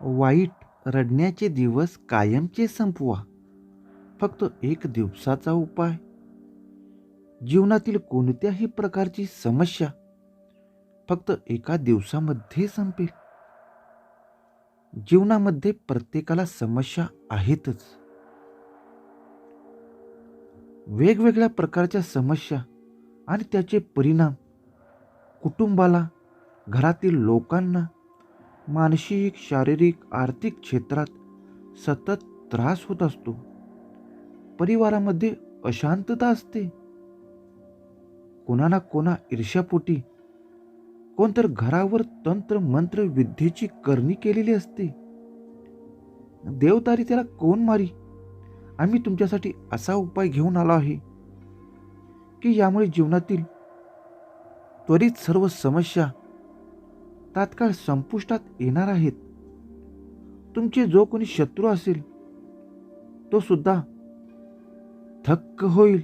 वाईट रडण्याचे दिवस कायमचे संपवा. फक्त एक दिवसाचा उपाय. जीवनातील कोणत्याही प्रकारची समस्या फक्त एका दिवसामध्ये संपेल. जीवनामध्ये प्रत्येकाला समस्या आहेतच. वेगवेगळ्या प्रकारच्या समस्या आणि त्याचे परिणाम कुटुंबाला घरातील लोकांना मानसिक शारीरिक आर्थिक क्षेत्रात सतत त्रास होत असतो. परिवारामध्ये अशांतता असते. कोणा ना कोणा ईर्ष्यापोटी कोणतर घरावर तंत्र मंत्र विद्येची करणी केलेली असते. देवतारी त्याला कोण मारी? आम्ही तुमच्यासाठी असा उपाय घेऊन आलो आहे की यामुळे जीवनातील त्वरित सर्व समस्या तात्काळ संपुष्टात येणार आहेत. तुमचे जो कोणी शत्रू असेल तो सुद्धा थक्क होईल.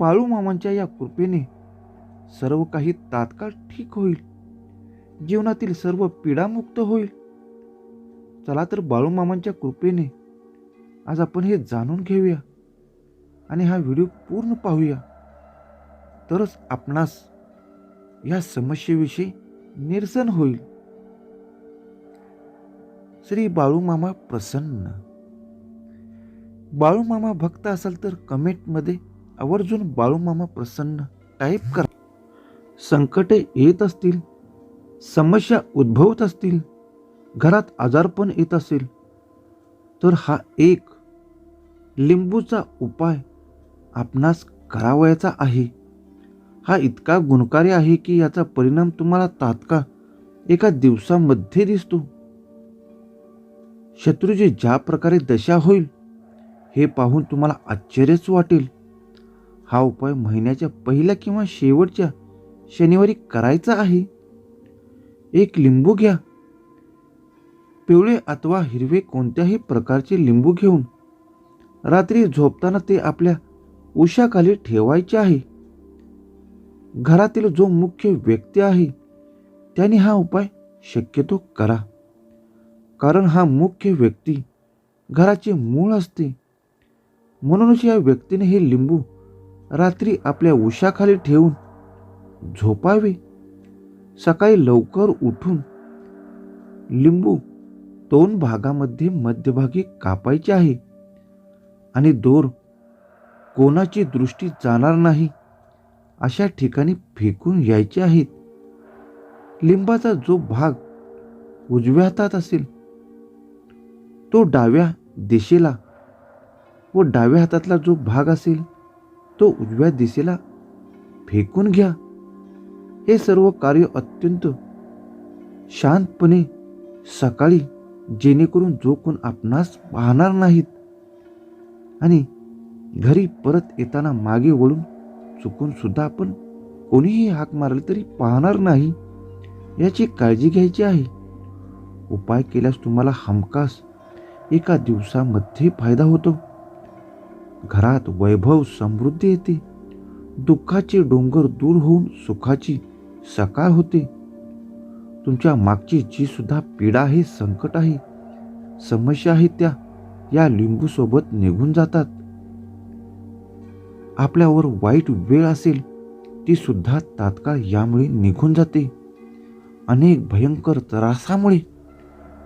बाळूमामांच्या या कृपेने सर्व काही तात्काळ ठीक होईल. जीवनातील सर्व पीडामुक्त होईल. चला तर बाळूमामांच्या कृपेने आज आपण हे जाणून घेऊया आणि हा व्हिडिओ पूर्ण पाहूया. तरच आपणास या समस्येविषयी निरसन होईल. श्री बाळूमामा प्रसन्न. बाळूमामा भक्त असाल तर कमेंटमध्ये आवर्जून बाळूमामा प्रसन्न टाईप करा. संकटे येत असतील समस्या उद्भवत असतील घरात आजारपण येत असेल तर हा एक लिंबूचा उपाय आपणास करावयाचा आहे. हा इतका गुणकारी आहे की याचा परिणाम तुम्हाला तात्काळ एका दिवसामध्ये दिसतो. शत्रूची ज्या प्रकारे दशा होईल हे पाहून तुम्हाला आश्चर्यच वाटेल. हा उपाय महिन्याच्या पहिल्या किंवा शेवटच्या शनिवारी करायचा आहे. एक लिंबू घ्या. पिवळे अथवा हिरवे कोणत्याही प्रकारचे लिंबू घेऊन रात्री झोपताना ते आपल्या उशाखाली ठेवायचे आहे. घरातील जो मुख्य व्यक्ती आहे त्याने हा उपाय शक्यतो करा. कारण हा मुख्य व्यक्ती घराचे मूळ असते. म्हणूनच या व्यक्तीने हे लिंबू रात्री आपल्या उशाखाली ठेवून झोपावे. सकाळी लवकर उठून लिंबू दोन भागामध्ये मध्यभागी कापायचे आहे. आणि दोर कोणाची दृष्टी जाणार नाही अशा ठिकाणी फेकून यायचे आहेत. लिंबाचा जो भाग उजव्या हातात असेल तो डाव्या दिशेला व डाव्या हातातला जो भाग असेल तो उजव्या दिशेला फेकून घ्या. हे सर्व कार्य अत्यंत शांतपणे सकाळी जेणेकरून जो कोण आपणास पाहणार नाहीत आणि घरी परत येताना मागे वळून चुकून सुद्धा आपण कोणीही हाक मारले तरी पाहणार नाही. याची काळजी घ्यायची आहे. उपाय केल्यास तुम्हाला हमखास एका दिवसामध्ये फायदा होतो. घरात वैभव समृद्धी येते. दुःखाचे डोंगर दूर होऊन सुखाची सकाळ होते. तुमच्या मागची जी सुद्धा पीडा आहे संकट आहे समस्या आहे त्या या लिंबूसोबत निघून जातात. आपल्यावर वाईट वेळ असेल ती सुद्धा तात्काळ यामुळे निघून जाते. अनेक भयंकर त्रासामुळे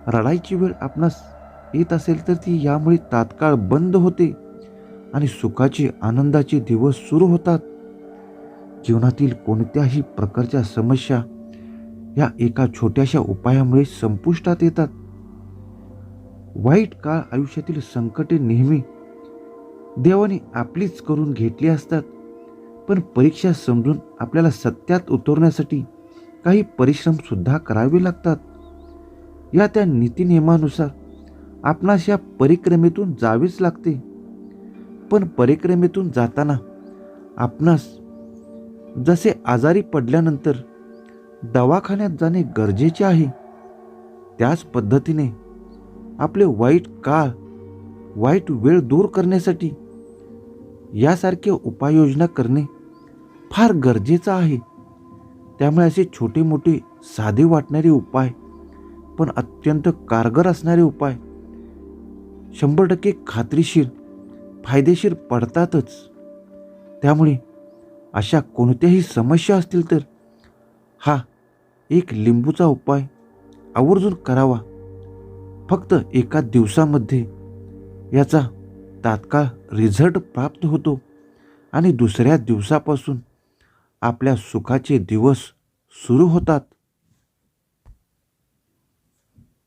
रडायची वेळ आपणास येत असेल तर ती यामुळे तात्काळ बंद होते आणि सुखाचे आनंदाचे दिवस सुरू होतात. जीवनातील कोणत्याही प्रकारच्या समस्या या एका छोट्याशा उपायामुळे संपुष्टात येतात. वाईट काळ आयुष्यातील संकटे नेहमी देवाने आपलीच करून घेतली असतात. पण परीक्षा समजून आपल्याला सत्यात उतरण्यासाठी काही परिश्रम सुद्धा करावे लागतात. या त्या नीतिनियमानुसार आपणास या परिक्रमेतून जावेच लागते. पण परिक्रमेतून जाताना आपणास जसे आजारी पडल्यानंतर दवाखान्यात जाणे गरजेचे आहे. त्याच पद्धतीने आपले वाईट काळ वाईट वेळ दूर करण्यासाठी यासारखे उपाययोजना करणे फार गरजेचं आहे. त्यामुळे असे छोटे मोठे साधे वाटणारे उपाय पण अत्यंत कारगर असणारे उपाय शंभर टक्के खात्रीशीर फायदेशीर पडतातच. त्यामुळे अशा कोणत्याही समस्या असतील तर हा एक लिंबूचा उपाय आवर्जून करावा. फक्त एका दिवसामध्ये याचा तात्काळ रिझल्ट प्राप्त होतो आणि दुसऱ्या दिवसापासून आपल्या सुखाचे दिवस सुरू होतात.